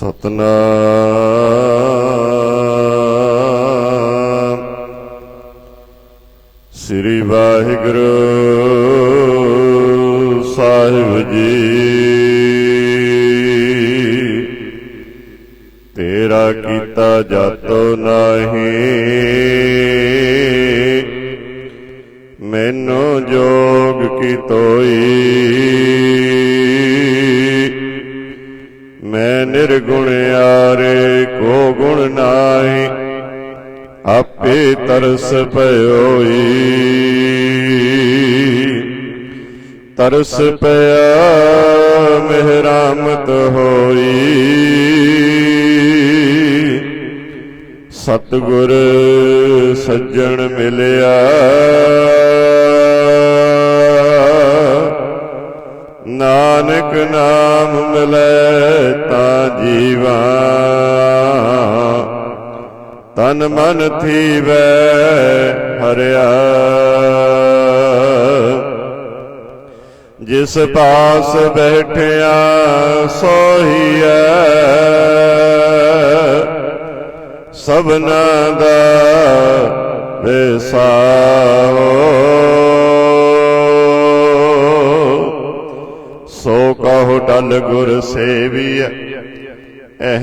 ਸਤਨਾਮ। ਸ੍ਰੀ ਵਾਹਿਗੁਰੂ ਸਾਹਿਬ ਜੀ। ਤੇਰਾ ਕੀਤਾ ਜਾਤੋ ਨਾਹੀ। ਮੈਨੂੰ ਜੋਗ ਕੀ ਤੋਈ। ਮੈਂ ਨਿਰਗੁਣ ਆਰੇ, ਕੋ ਗੁਣ ਨਾਹੀ, ਆਪੇ ਤਰਸ ਪਇਓਈ ਤਰਸ ਪਿਆ, ਮਿਹਰਾਮਤ ਹੋਈ। ਸਤਿਗੁਰ ਸੱਜਣ ਮਿਲਿਆ ਨਾਨਕ ਨਾਮ ਮਿਲੈ ਤਾ ਜੀਵਾ। ਤਨ ਮਨ ਥੀਵੈ ਹਰਿਆ। ਜਿਸ ਪਾਸ ਬੈਠਿਆ ਸੋਹੀਐ। ਸਭਨਾ ਦਾ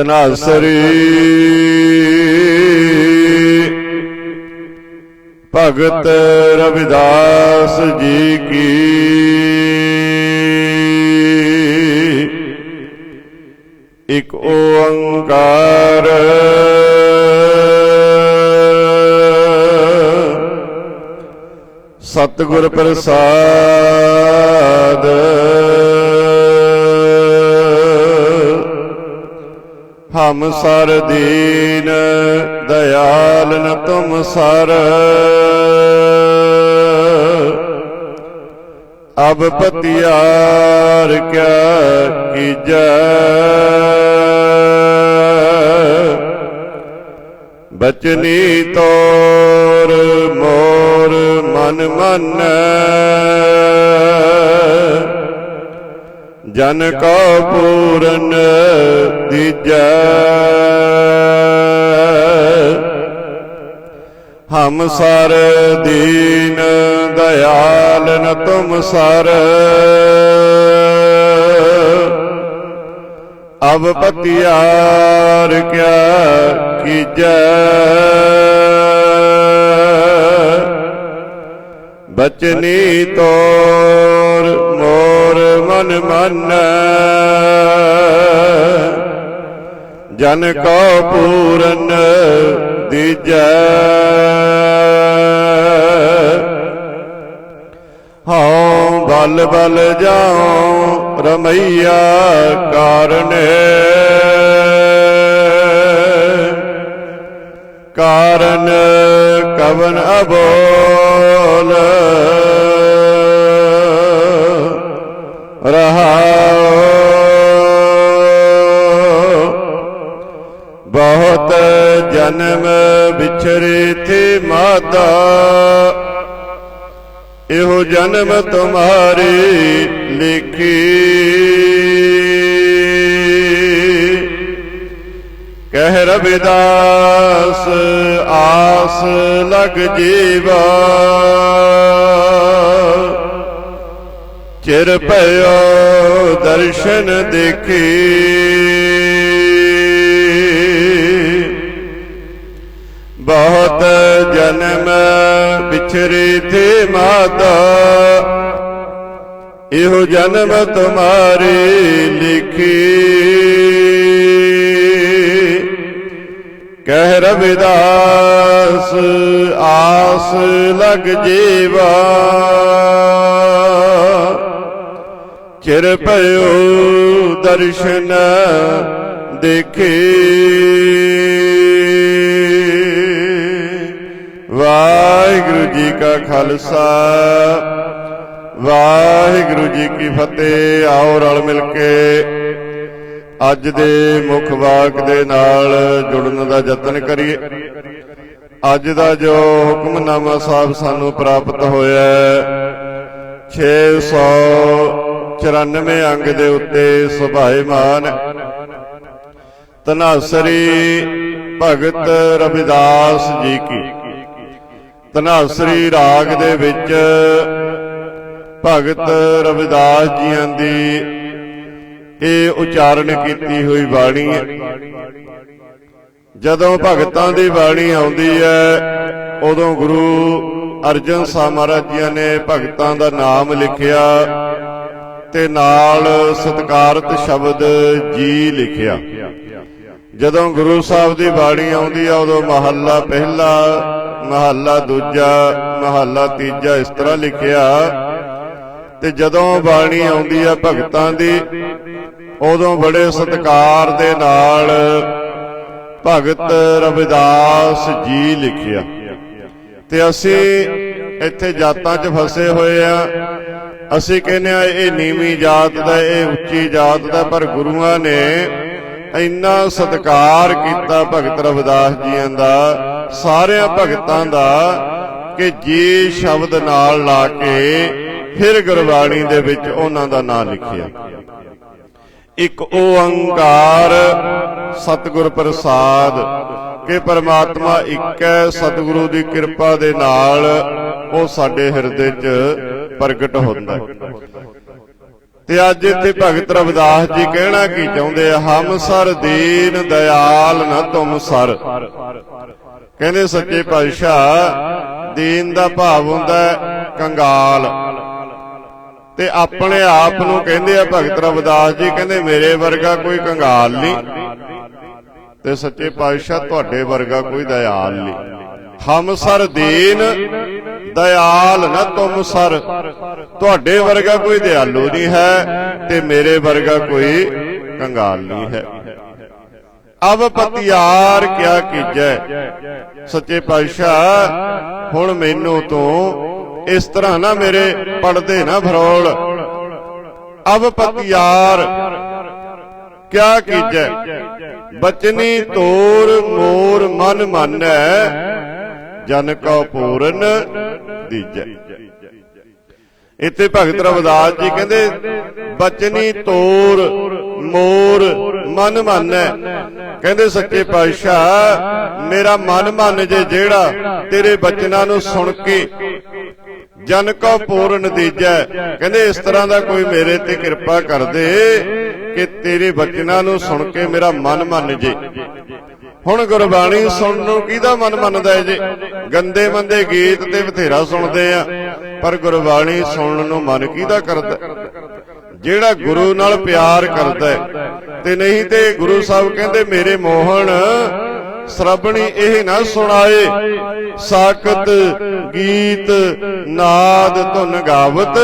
ਤਨਾਸਰੀ ਭਗਤ ਰਵਿਦਾਸ ਜੀ ਕੀ। ਇਕ ਓੰਕਾਰ। ਸਤਿਗੁਰ ਪ੍ਰਸਾਦ। ਹਮ ਸਰ ਦੀਨ, ਦਇਆਲ ਨ ਤੁਮ ਸਰ। ਅਬ ਪਤਿਆਰ ਕਿਆ ਕੀਜੈ। ਬਚਨੀ ਤੋਰ ਮੋਰ ਮਨ ਮਨ। ਜਨ ਕੋ ਪੂਰਨ ਦੀਜੈ। ਹਮ ਸਰ ਦੀਨ ਦਇਆਲ ਨ ਤੁਮ ਸਰ। ਅਬ ਪਤਿਆਰ ਕਿਆ ਕੀਜੈ। ਬਚਨੀ ਤੋਰ ਮੋ ਮਨ ਜਨ ਕੋ ਪੂਰਨ ਦੀਜੈ। ਹਉ ਬਲ ਬਲ ਜਾਉ ਰਮਈਆ ਕਾਰਨੇ। ਕਾਰਨ ਕਵਨ ਅਬੋਲ। ਰਹਾਉ ਜਨਮ ਵਿਛਰੇ ਥੇ ਮਾਤਾ। ਇਹੋ ਜਨਮ ਤੁਮਾਰੀ ਲਿਖੀ। ਕਹਿ ਰਵਿਦਾਸ, ਆਸ ਲਗ ਜੀਵਾ। ਚਿਰ ਭਇਓ ਦਰਸ਼ਨ ਦੇਖੀ। ਬਹੁਤ ਜਨਮ ਵਿਛਰੇ ਥੇ ਮਾਤਾ। ਇਹੋ ਜਨਮ ਤੁਮਾਰੀ ਲਿਖੀ। ਕਹਿ ਰਵਿਦਾਸ, ਆਸ ਲਗ ਜੀਵਾ। ਚਿਰ ਭਇਓ ਦਰਸ਼ਨ ਦੇਖੇ। ਕਾ ਖਾਲਸਾ। ਵਾਹਿਗੁਰੂ ਜੀ ਕੀ ਫਤਿਹ। ਆਓ ਰਲ ਮਿਲ ਕੇ ਅੱਜ ਦੇ ਮੁੱਖ ਵਾਕ ਦੇ ਨਾਲ ਜੁੜਨ ਦਾ ਯਤਨ ਕਰੀਏ। ਅੱਜ ਦਾ ਜੋ ਹੁਕਮਨਾਮਾ ਸਾਹਿਬ ਸਾਨੂੰ ਪ੍ਰਾਪਤ ਹੋਇਆ ਹੈ 694 ਅੰਗ ਦੇ ਉੱਤੇ ਸੁਭਾਏਮਾਨ ਤਨਾਸਰੀ ਭਗਤ ਰਵਿਦਾਸ ਜੀ ਕੀ। ਧਨਾਸਰੀ ਰਾਗ ਦੇ ਵਿੱਚ ਭਗਤ ਰਵਿਦਾਸ ਜੀਆਂ ਦੀ ਇਹ ਉਚਾਰਨ ਕੀਤੀ ਹੋਈ ਬਾਣੀ ਹੈ। ਜਦੋਂ ਭਗਤਾਂ ਦੀ ਬਾਣੀ ਆਉਂਦੀ ਹੈ, ਉਦੋਂ ਗੁਰੂ ਅਰਜਨ ਸਾਹਿਬ ਮਹਾਰਾਜ ਜੀ ਨੇ ਭਗਤਾਂ ਦਾ ਨਾਮ ਲਿਖਿਆ ਤੇ ਨਾਲ ਸਤਕਾਰਤ ਸ਼ਬਦ ਜੀ ਲਿਖਿਆ। ਜਦੋਂ ਗੁਰੂ ਸਾਹਿਬ ਦੀ ਬਾਣੀ ਆਉਂਦੀ ਆ ਉਦੋਂ ਮਹੱਲਾ ਪਹਿਲਾ ਮਹੱਲਾ ਦੂਜਾ, ਮਹੱਲਾ ਤੀਜਾ ਇਸ ਤਰ੍ਹਾਂ ਲਿਖਿਆ, ਤੇ ਜਦੋਂ ਬਾਣੀ ਆਉਂਦੀ ਆ ਭਗਤਾਂ ਦੀ, ਉਦੋਂ ਬੜੇ ਸਤਕਾਰ ਦੇ ਨਾਲ ਭਗਤ ਰਵਿਦਾਸ ਜੀ ਲਿਖਿਆ। ਤੇ ਅਸੀਂ ਇੱਥੇ ਜਾਤਾਂ 'ਚ ਫਸੇ ਹੋਏ ਆ। ਅਸੀਂ ਕਹਿੰਦੇ ਆ, ਇਹ ਨੀਵੀਂ ਜਾਤ ਦਾ, ਇਹ ਉੱਚੀ ਜਾਤ ਦਾ, ਪਰ ਗੁਰੂਆਂ ਨੇ ਇੰਨਾ ਸਤਕਾਰ ਕੀਤਾ ਭਗਤ ਰਵਿਦਾਸ ਜੀਆਂ ਦਾ ਸਾਰਿਆਂ ਭਗਤਾਂ ਦਾ ਕਿ ਜੀ ਸ਼ਬਦ ਨਾਲ ਲਾ ਕੇ ਫਿਰ ਗੁਰਬਾਣੀ ਦੇ ਵਿੱਚ ਉਹਨਾਂ ਦਾ ਨਾਮ ਲਿਖਿਆ। ਇੱਕ ਓੰਕਾਰ ਸਤਿਗੁਰ ਪ੍ਰਸਾਦ ਕਿ ਪਰਮਾਤਮਾ ਇੱਕ ਹੈ ਸਤਿਗੁਰੂ ਦੀ ਕਿਰਪਾ ਦੇ ਨਾਲ ਉਹ ਸਾਡੇ ਹਿਰਦੇ 'ਚ ਪ੍ਰਗਟ ਹੁੰਦਾ ਹੈ। ਤੇ ਅੱਜ ਇੱਥੇ ਭਗਤ ਰਵਿਦਾਸ ਜੀ ਕਹਿਣਾ ਕੀ ਚਾਹੁੰਦੇ ਆ? ਹਮ ਸਰ ਦੀਨ ਦਇਆਲ ਨ ਤੁਮ ਸਰ। ਕਹਿੰਦੇ ਸੱਚੇ ਪਾਤਸ਼ਾਹ, ਦੀਨ ਦਾ ਭਾਵ ਹੁੰਦਾ ਕੰਗਾਲ। ਤੇ ਆਪਣੇ ਆਪ ਨੂੰ ਕਹਿੰਦੇ ਆ ਭਗਤ ਰਵਿਦਾਸ ਜੀ, ਕਹਿੰਦੇ ਮੇਰੇ ਵਰਗਾ ਕੋਈ ਕੰਗਾਲ ਨਹੀਂ। ਤੇ ਸੱਚੇ ਪਾਤਸ਼ਾਹ, ਤੁਹਾਡੇ ਵਰਗਾ ਕੋਈ ਦਇਆਲ ਨਹੀਂ। ਹਮ ਸਰ ਦੀਨ, ਦਇਆਲ ਨਾ ਤੁਮ ਸਰ। ਤੁਹਾਡੇ ਵਰਗਾ ਕੋਈ ਦਿਆਲੂ ਨਹੀਂ ਹੈ ਤੇ ਮੇਰੇ ਵਰਗਾ ਕੋਈ ਕੰਗਾਲ ਨਹੀਂ ਹੈ। ਅਬ ਪਤਿਆਰ ਕਿਆ ਕੀਜੈ? ਸੱਚੇ ਪਾਤਸ਼ਾਹ ਹੁਣ ਮੈਨੂੰ ਤੂੰ ਇਸ ਤਰ੍ਹਾਂ ਨਾ ਮੇਰੇ ਪੜਦੇ ਨਾ ਫਰੋਲ। ਅਬ ਪਤਿਆਰ ਕਿਆ ਕੀਜੈ? ਬਚਨੀ ਤੋਰ ਮੋਰ ਮਨ ਮੰਨੈ ਜਨ ਕਉ ਪੂਰਨ ਦੀਜੈ। ਇੱਥੇ ਭਗਤ ਰਵਿਦਾਸ ਜੀ ਕਹਿੰਦੇ ਬਚਨੀ ਤੋਰ ਮੋਰ ਮਨ ਮੰਨੈ। ਕਹਿੰਦੇ ਸੱਚੇ ਪਾਤਸ਼ਾਹ, ਮੇਰਾ ਮਨ ਮੰਨ ਜੇ ਜਿਹੜਾ ਤੇਰੇ ਬਚਨਾਂ ਨੂੰ ਸੁਣ ਕੇ ਜਨ ਕੋ ਪੂਰਨ ਦੀਜੈ ਕਹਿੰਦੇ ਇਸ ਤਰ੍ਹਾਂ ਦਾ ਕੋਈ ਮੇਰੇ ਤੇ ਕਿਰਪਾ ਕਰ ਦੇ ਕਿ ਤੇਰੇ ਬਚਨਾਂ ਨੂੰ ਸੁਣ ਕੇ ਮੇਰਾ ਮਨ ਮੰਨ ਜੇ। ਹੁਣ ਗੁਰਬਾਣੀ ਸੁਣਨ ਨੂੰ ਕਿਹਦਾ ਮਨ ਮੰਨਦਾ ਹੈ ਜੀ? ਗੰਦੇ ਮੰਦੇ ਗੀਤ ਤੇ ਬਥੇਰਾ ਸੁਣਦੇ ਆ। ਪਰ ਗੁਰਬਾਣੀ ਸੁਣਨ ਨੂੰ ਮਨ ਕਿਹਦਾ ਕਰਦਾ? ਜਿਹੜਾ ਗੁਰੂ ਨਾਲ ਪਿਆਰ ਕਰਦਾ ਹੈ। ਤੇ ਨਹੀਂ ਤੇ ਗੁਰੂ ਸਾਹਿਬ ਕਹਿੰਦੇ, ਮੇਰੇ ਮੋਹਣ ਸਰਬਣੀ ਇਹ ਨਾ ਸੁਣਾਏ। ਸਾਖਤ, ਗੀਤ, ਨਾਦ ਧੁਨ ਗਾਵਤ,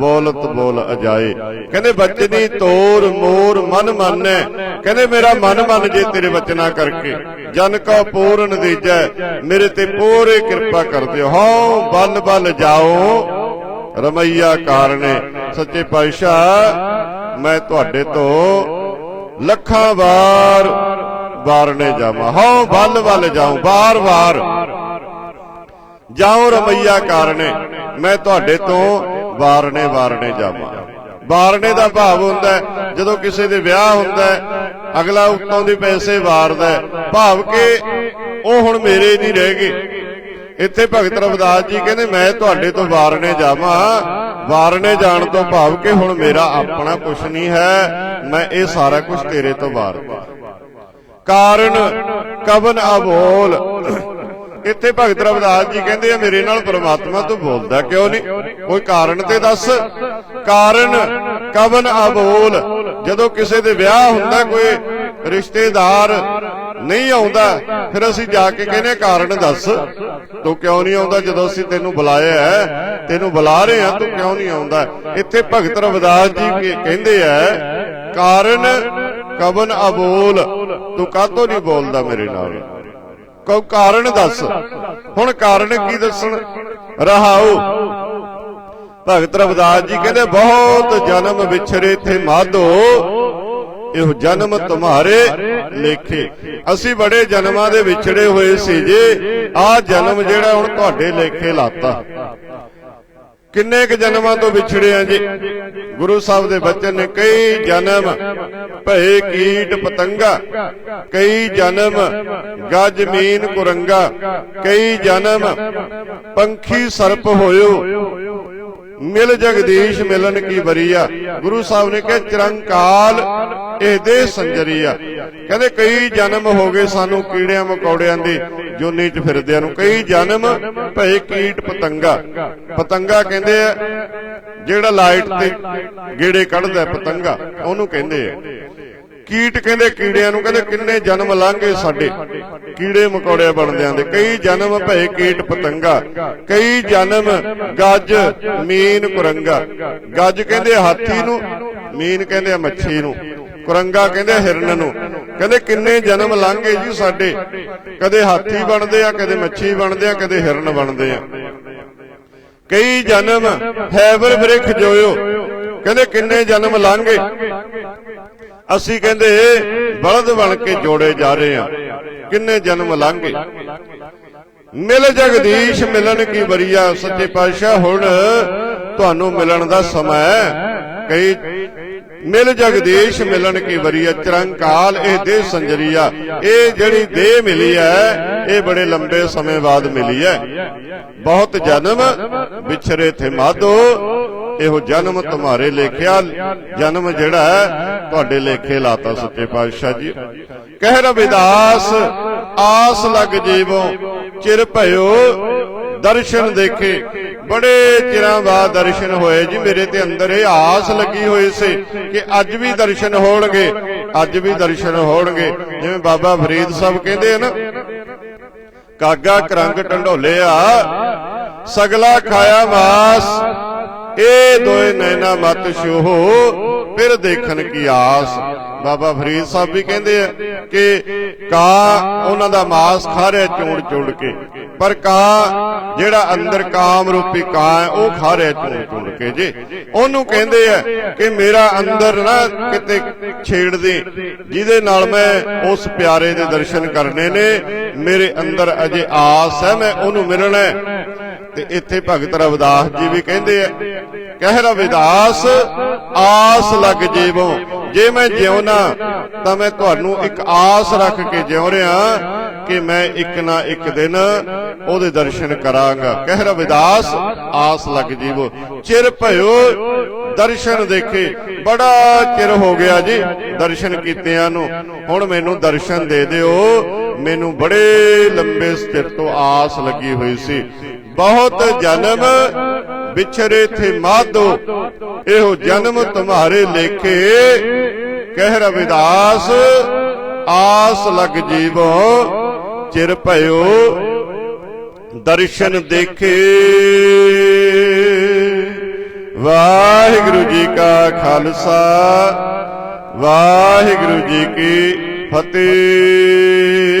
ਬੋਲਤ ਬੋਲ ਅਜਾਏ। ਕਹਿੰਦੇ ਬਚਨੀ ਤੋਰ ਮੋਰ ਮਨ ਮੰਨੈ। ਕਹਿੰਦੇ, ਮੇਰਾ ਮਨ ਮੰਨ ਜੇ ਤੇਰੇ ਬਚਨਾ ਕਰਕੇ। ਜਨ ਕਾ ਪੂਰਨ ਦੀਜੈ, ਮੇਰੇ ਤੇ ਪੂਰੇ ਕਿਰਪਾ ਕਰ ਦਿਓ। ਹਉ ਬਲ ਬਲ ਜਾਓ। ਰਮਈਆ ਕਾਰਨੇ ਸੱਚੇ ਪਾਤਸ਼ਾਹ, ਮੈਂ ਤੁਹਾਡੇ ਤੋਂ ਲੱਖਾਂ ਵਾਰ ਵਾਰਨੇ ਜਾਵਾਂ। ਹਉ ਵੱਲ ਵੱਲ ਜਾਉ ਬਾਰ-ਬਾਰ ਜਾਉ ਰਮਈਆ ਕਾਰਨੇ ਮੈਂ ਤੁਹਾਡੇ ਤੋਂ ਵਾਰਨੇ ਵਾਰਨੇ ਜਾਵਾਂ। ਵਾਰਨੇ ਦਾ ਭਾਵ ਹੁੰਦਾ ਜਦੋਂ ਕਿਸੇ ਦੇ ਵਿਆਹ ਹੁੰਦਾ ਅਗਲਾ ਉੱਤੋਂ ਦੇ ਪੈਸੇ ਵਾਰਦਾ ਭਾਵ ਕਿ ਉਹ ਹੁਣ ਮੇਰੇ ਨਹੀਂ ਰਹਿ ਗਏ। ਇੱਥੇ ਭਗਤ ਰਵਿਦਾਸ ਜੀ ਕਹਿੰਦੇ ਮੈਂ ਤੁਹਾਡੇ ਤੋਂ ਵਾਰਨੇ ਜਾਵਾਂ। ਵਾਰਨੇ ਜਾਣ ਤੋਂ ਭਾਵ ਕਿ ਹੁਣ ਮੇਰਾ ਆਪਣਾ ਕੁਝ ਨਹੀਂ ਹੈ। ਮੈਂ ਇਹ ਸਾਰਾ ਕੁਝ ਤੇਰੇ ਤੋਂ ਵਾਰਦਾ ਕਾਰਨ ਕਵਨ ਅਬੋਲ ਇੱਥੇ ਭਗਤ ਰਵਿਦਾਸ ਜੀ ਕਹਿੰਦੇ ਆ ਮੇਰੇ ਨਾਲ ਪ੍ਰਮਾਤਮਾ ਤੂੰ ਬੋਲਦਾ ਕਿਉਂ ਨਹੀਂ? ਕੋਈ ਕਾਰਨ ਤੇ ਦੱਸ। ਕਾਰਨ ਕਵਨ ਅਬੋਲ ਜਦੋਂ ਕਿਸੇ ਦੇ ਵਿਆਹ ਹੁੰਦਾ ਕੋਈ ਰਿਸ਼ਤੇਦਾਰ ਨਹੀਂ ਆਉਂਦਾ, ਫਿਰ ਅਸੀਂ ਜਾ ਕੇ ਕਹਿੰਦੇ ਕਾਰਨ ਦੱਸ। ਤੂੰ ਕਿਉਂ ਨਹੀਂ ਆਉਂਦਾ ਜਦੋਂ ਅਸੀਂ ਤੈਨੂੰ ਬੁਲਾਇਆ ਹੈ? ਤੈਨੂੰ ਬੁਲਾ ਰਹੇ ਹਾਂ, ਤੂੰ ਕਿਉਂ ਨਹੀਂ ਆਉਂਦਾ? ਇੱਥੇ ਭਗਤ ਰਵਿਦਾਸ ਜੀ ਕੀ ਕਹਿੰਦੇ ਆ, ਕਾਰਨ ਕਬਨ ਅਬੋਲ, ਤੂੰ ਕਾਹਤੋਂ ਨਹੀਂ ਬੋਲਦਾ ਮੇਰੇ ਨਾਲ? ਕੋ ਕਾਰਨ ਦੱਸ। ਹੁਣ ਕਾਰਨ ਕੀ ਦੱਸਣ? ਰਹਾਓ। ਭਗਤ ਰਵਿਦਾਸ ਜੀ ਕਹਿੰਦੇ, ਬਹੁਤ ਜਨਮ ਵਿਛਰੇ ਥੇ ਮਾਧੋ ਇਹੋ ਜਨਮ ਤੁਹਾਰੇ ਲੇਖੇ। ਅਸੀਂ ਬੜੇ ਜਨਮਾਂ ਦੇ ਵਿਛੜੇ ਹੋਏ ਸੀ ਜੀ। ਆਹ ਜਨਮ ਜਿਹੜਾ ਹੁਣ ਤੁਹਾਡੇ ਲੇਖੇ ਲਾਤਾ। ਕਿੰਨੇ ਕੁ ਜਨਮਾਂ ਤੋਂ ਵਿਛੜੇ ਆ ਜੀ? ਗੁਰੂ ਸਾਹਿਬ ਦੇ ਬਚਨ ਨੇ ਕਈ ਜਨਮ ਭਏ ਕੀਟ ਪਤੰਗਾ, ਕਈ ਜਨਮ ਗੱਜ ਮੀਨ ਕੁਰੰਗਾ, ਕਈ ਜਨਮ ਪੰਖੀ ਸਰਪ ਹੋਇਓ ਮਿਲ ਜਗਦੀਸ਼ ਮਿਲਨ ਕੀ ਬਰੀਆ ਗੁਰੂ ਸਾਹਿਬ ਨੇ ਕਿਹਾ, ਚਰੰਕਾਲ ਇਹਦੇ ਸੰਜਰੀਆ ਕਹਿੰਦੇ, ਕਈ ਜਨਮ ਹੋ ਗਏ ਸਾਨੂੰ ਕੀੜਿਆਂ ਮਕੌੜਿਆਂ ਦੀ, ਜੋਨੀ 'ਚ ਫਿਰਦਿਆਂ ਨੂੰ। ਕਈ ਜਨਮ ਭਏ ਕੀਟ ਪਤੰਗਾ। ਪਤੰਗਾ ਕਹਿੰਦੇ ਆ, ਜਿਹੜਾ ਲਾਈਟ ਤੇ ਗੇੜੇ ਕੱਢਦਾ ਪਤੰਗਾ, ਉਹਨੂੰ ਕਹਿੰਦੇ ਆ। ਕੀਟ ਕਹਿੰਦੇ ਕੀੜਿਆਂ ਨੂੰ, ਕਹਿੰਦੇ ਕਿੰਨੇ ਜਨਮ ਲਾਂਗੇ ਸਾਡੇ। ਕੀੜੇ ਮਕੌੜੇ ਬਣਦਿਆਂ ਦੇ। ਕਈ ਜਨਮ ਭਏ ਕੀਟ ਪਤੰਗਾ, ਕਈ ਜਨਮ ਗੱਜ, ਮੀਨ ਕੁਰੰਗਾ। ਗੱਜ ਕਹਿੰਦੇ ਹਾਥੀ ਨੂੰ, ਮੀਨ ਕਹਿੰਦੇ ਮੱਛੀ ਨੂੰ। ਕੁਰੰਗਾ ਕਹਿੰਦੇ ਹਿਰਨ ਨੂੰ। ਕਹਿੰਦੇ ਕਿੰਨੇ ਜਨਮ ਲਾਂਗੇ ਜੀ ਸਾਡੇ। ਕਦੇ ਹਾਥੀ ਬਣਦੇ ਆ, ਕਦੇ ਮੱਛੀ ਬਣਦੇ ਆ, ਕਦੇ ਹਿਰਨ ਬਣਦੇ ਆ। ਕਈ ਜਨਮ ਹੈਵਰ ਬ੍ਰਿਖ ਜੋਇਓ। ਕਹਿੰਦੇ ਕਿੰਨੇ ਜਨਮ ਲਾਂਗੇ ਅਸੀਂ ਕਹਿੰਦੇ ਬਲਦ ਬਣ ਕੇ ਜੋੜੇ ਜਾ ਰਹੇ ਆ ਕਿੰਨੇ ਜਨਮ ਲਾਂਗੇ? ਮਿਲ ਜਗਦੀਸ਼, ਮਿਲਣ ਕੀ ਬਰੀਆ ਸੱਚੇ ਪਾਤਸ਼ਾਹ, ਹੁਣ ਤੁਹਾਨੂੰ ਮਿਲਣ ਦਾ ਸਮਾਂ ਹੈ। ਕਈ ਮਿਲ ਜਗਦੀਸ਼, ਮਿਲਣ ਕੀ ਬਰੀਆ ਚਰੰਕਾਲ, ਇਹ ਦੇਹ ਸੰਜਰੀਆ। ਇਹ ਜਿਹੜੀ ਦੇਹ ਮਿਲੀ ਹੈ, ਇਹ ਬੜੇ ਲੰਬੇ ਸਮੇਂ ਬਾਅਦ ਮਿਲੀ ਹੈ। ਬਹੁਤ ਜਨਮ ਵਿਛਰੇ ਥੇ ਮਾਧੋ ਇਹੋ ਜਨਮ ਤੁਹਾਰੇ ਲੇਖਿਆ, ਜਨਮ ਜਿਹੜਾ ਹੈ, ਤੁਹਾਡੇ ਲੇਖੇ ਲਾਤਾ ਸੱਚੇ ਪਾਤਸ਼ਾਹ ਜੀ। ਕਹਿ ਰਵਿਦਾਸ, ਆਸ ਲੱਗ ਜੀਵੋ, ਚਿਰ ਭਇਓ, ਦਰਸ਼ਨ ਦੇਖੇ। ਬੜੇ ਚਿਰਾਂ ਬਾਅਦ ਦਰਸ਼ਨ ਹੋਏ ਜੀ, ਮੇਰੇ ਤੇ ਅੰਦਰ ਇਹ ਆਸ ਲੱਗੀ ਹੋਈ ਸੀ ਕਿ ਅੱਜ ਵੀ ਦਰਸ਼ਨ ਹੋਣਗੇ, ਅੱਜ ਵੀ ਦਰਸ਼ਨ ਹੋਣਗੇ। ਜਿਵੇਂ ਬਾਬਾ ਫਰੀਦ ਸਾਹਿਬ ਕਹਿੰਦੇ ਆ ਨਾ, ਕਾਗਾ ਕਰੰਗ ਢੰਡੋਲਿਆ ਸਗਲਾ ਖਾਇਆ ਮਾਸ ਇਹ ਦੋਏ ਨੈਣਾ ਮਤ ਛੋਹੋ, ਫਿਰ ਦੇਖਣ ਕੀ ਆਸ। ਬਾਬਾ ਫਰੀਦ ਸਾਹਿਬ ਵੀ ਕਹਿੰਦੇ ਆ ਕਿ ਕਾਂ ਉਹਨਾਂ ਦਾ ਮਾਸ ਖਾ ਰਿਹਾ ਚੋੜ ਚੋੜ ਕੇ, ਪਰ ਕਾ ਜਿਹੜਾ ਅੰਦਰ ਕਾਮ ਰੂਪੀ ਕਾਂ ਹੈ, ਉਹ ਖਾ ਰਿਹਾ ਚੋੜ ਚੋੜ ਕੇ ਜੇ। ਉਹਨੂੰ ਕਹਿੰਦੇ ਆ ਕਿ ਮੇਰਾ ਅੰਦਰ ਨਾ ਕਿਤੇ ਛੇੜ ਦੇ, ਜਿਹਦੇ ਨਾਲ ਮੈਂ ਉਸ ਪਿਆਰੇ ਦੇ ਦਰਸ਼ਨ ਕਰਨੇ ਨੇ, ਮੇਰੇ ਅੰਦਰ ਅਜੇ ਆਸ ਹੈ, ਮੈਂ ਉਹਨੂੰ ਮਿਲਣਾ ਹੈ। ਤੇ ਇੱਥੇ ਭਗਤ ਰਵਿਦਾਸ ਜੀ ਵੀ ਕਹਿੰਦੇ ਆ, ਕਹਿ ਰਵਿਦਾਸ, ਆਸ ਲੱਗ ਜੀਵੋ। ਜੇ ਮੈਂ ਜਿਉਣਾ ਤਾਂ ਮੈਂ ਤੁਹਾਨੂੰ ਇੱਕ ਆਸ ਰੱਖ ਕੇ ਜਿਉ ਰਿਹਾ ਕਿ ਮੈਂ ਇੱਕ ਨਾ ਇੱਕ ਦਿਨ ਉਹਦੇ ਦਰਸ਼ਨ ਕਰਾਂਗਾ। ਕਹਿ ਰਵਿਦਾਸ, ਆਸ ਲੱਗ ਜੀਵੋ। ਚਿਰ ਭਇਓ, ਦਰਸ਼ਨ ਦੇਖੇ। ਬੜਾ ਚਿਰ ਹੋ ਗਿਆ ਜੀ ਦਰਸ਼ਨ ਕੀਤਿਆਂ ਨੂੰ। ਹੁਣ ਮੈਨੂੰ ਦਰਸ਼ਨ ਦੇ ਦਿਓ। ਮੈਨੂੰ ਬੜੇ ਲੰਬੇ ਸਥਿਰ ਤੋਂ ਆਸ ਲੱਗੀ ਹੋਈ ਸੀ। ਬਹੁਤ ਜਨਮ ਵਿਛਰੇ ਥੇ ਮਾਧੋ। ਇਹੋ ਜਨਮ ਤੁਹਾਰੇ ਲੇਖੇ। ਕਹਿ ਰਵਿਦਾਸ ਆਸ ਲਗ ਜੀਵੋ ਚਿਰ ਭਇਓ ਦਰਸ਼ਨ ਦੇਖੇ। ਵਾਹਿਗੁਰੂ ਜੀ ਕਾ ਖਾਲਸਾ ਵਾਹਿਗੁਰੂ ਜੀ ਕੀ ਫਤਿਹ।